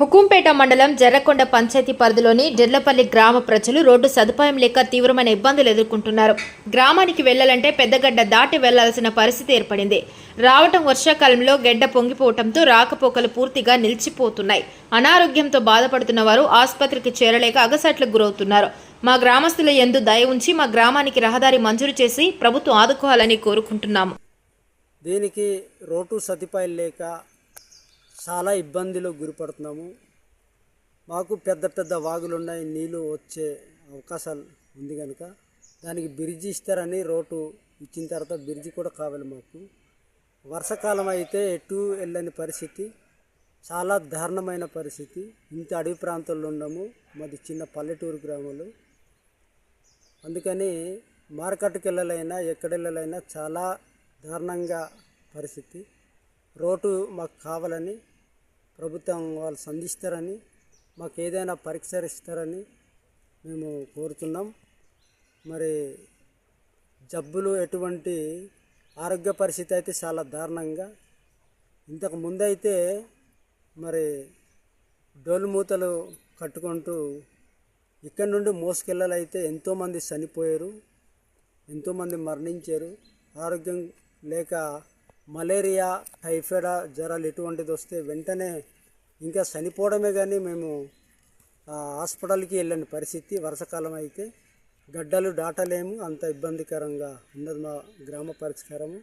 హుకుంపేట మండలం జర్రకొండ పంచాయతీ పరిధిలోని డెర్లపల్లి గ్రామ ప్రజలు రోడ్డు సదుపాయం లేక తీవ్రమైన ఇబ్బందులు ఎదుర్కొంటున్నారు. గ్రామానికి వెళ్ళాలంటే పెద్దగడ్డ దాటి వెళ్ళాల్సిన పరిస్థితి ఏర్పడింది. రావటం వర్షాకాలంలో గెడ్డ పొంగిపోవటంతో రాకపోకలు పూర్తిగా నిలిచిపోతున్నాయి. అనారోగ్యంతో బాధపడుతున్న వారు ఆసుపత్రికి చేరలేక అగసట్లకు గురవుతున్నారు. మా గ్రామస్తుల ఎందు దయ ఉంచి మా గ్రామానికి రహదారి మంజూరు చేసి ప్రభుత్వం ఆదుకోవాలని కోరుకుంటున్నాము. దీనికి రోడ్డు సదుపాయం లేక చాలా ఇబ్బందిలో గురిపడుతున్నాము. మాకు పెద్ద పెద్ద వాగులు ఉన్నాయి నీళ్ళు వచ్చే అవకాశాలు ఉంది కనుక దానికి బ్రిడ్జి ఇస్తారని రోడ్డు ఇచ్చిన తర్వాత బ్రిడ్జి కూడా కావాలి మాకు. వర్షాకాలం అయితే ఎటు వెళ్ళని పరిస్థితి చాలా దారుణమైన పరిస్థితి. ఇంత అడవి ప్రాంతంలో ఉన్నాము మాది చిన్న పల్లెటూరు గ్రామాలు. అందుకని మార్కెట్కి వెళ్ళాలైనా ఎక్కడెళ్ళాలైనా చాలా దారుణంగా పరిస్థితి. రోడ్డు మాకు కావాలని ప్రభుత్వం వాళ్ళు సంధిస్తారని మాకు ఏదైనా పరిష్కరిస్తారని మేము కోరుతున్నాం. మరి జబ్బులు ఎటువంటి ఆరోగ్య పరిస్థితి అయితే చాలా దారుణంగా. ఇంతకు ముందైతే మరి డోలు మూతలు కట్టుకుంటూ ఇక్కడ నుండి మోసుకెళ్ళాలైతే ఎంతోమంది చనిపోయారు ఎంతోమంది మరణించారు. ఆరోగ్యం లేక మలేరియా టైఫాయిడ్ జ్వరాలు ఎటువంటిది వస్తే వెంటనే ఇంకా చనిపోవడమే కానీ మేము హాస్పిటల్కి వెళ్ళని పరిస్థితి వర్షాకాలం అయితే గడ్డలు దాటలేము. అంత ఇబ్బందికరంగా ఉన్నది మా గ్రామ పరిష్కారము.